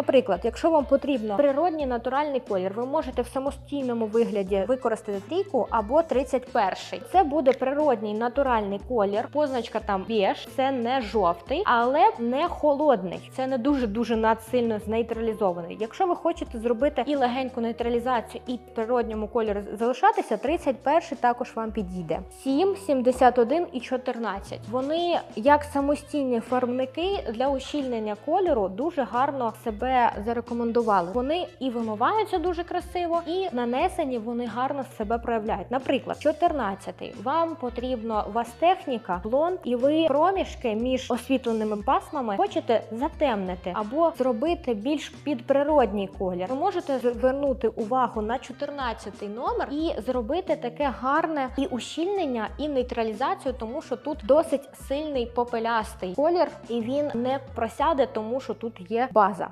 Наприклад, якщо вам потрібно природній натуральний колір, ви можете в самостійному вигляді використати трійку або 31. Це буде природній натуральний колір. Позначка там біж, це не жовтий, але не холодний. Це не дуже дуже надсильно знейтралізований. Якщо ви хочете зробити і легеньку нейтралізацію, і природньому кольорі залишатися, 31 також вам підійде. 7, 71 і 14. Вони як самостійні фарбники для ущільнення кольору дуже гарно себе зарекомендували. Вони і вимиваються дуже красиво, і нанесені вони гарно себе проявляють. Наприклад, 14-й. Вам потрібно у вас техніка блонд, і ви проміжки між освітленими пасмами хочете затемнити або зробити більш підприродній колір. Ви можете звернути увагу на 14-й номер і зробити таке гарне і ущільнення, і нейтралізацію, тому що тут досить сильний попелястий колір, і він не просяде, тому що тут є база.